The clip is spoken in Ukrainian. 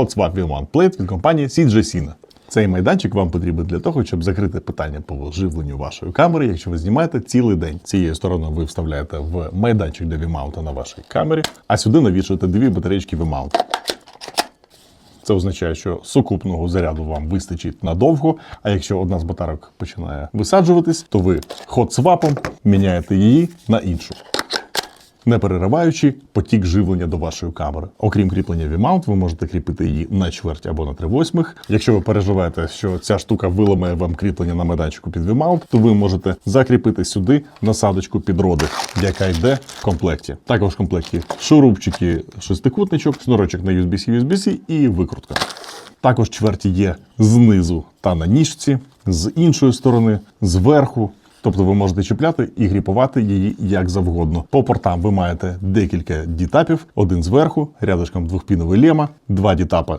HotSwap V-Mount Plate від компанії CJ. Цей майданчик вам потрібен для того, щоб закрити питання по живленню вашої камери, якщо ви знімаєте цілий день. Цією стороною ви вставляєте в майданчик для V-Mount на вашій камері, а сюди навішуєте дві батареїчки V-Mount. Це означає, що сукупного заряду вам вистачить надовго. А якщо одна з батарок починає висаджуватись, то ви хот-свапом міняєте її на іншу. Не перериваючи потік живлення до вашої камери. Окрім кріплення V-mount, ви можете кріпити її на чверть або на три восьмих. Якщо ви переживаєте, що ця штука виламає вам кріплення на майданчику під V-mount, то ви можете закріпити сюди насадочку під родик, яка йде в комплекті. Також в комплекті шурупчики, шестикутничок, шнурочок на USB-C, USB-C і викрутка. Також чверті є знизу та на ніжці, з іншої сторони, зверху. Тобто ви можете чіпляти і гріпувати її як завгодно. По портам ви маєте декілька дітапів: один зверху, рядочком двохпіновий лема, два дітапа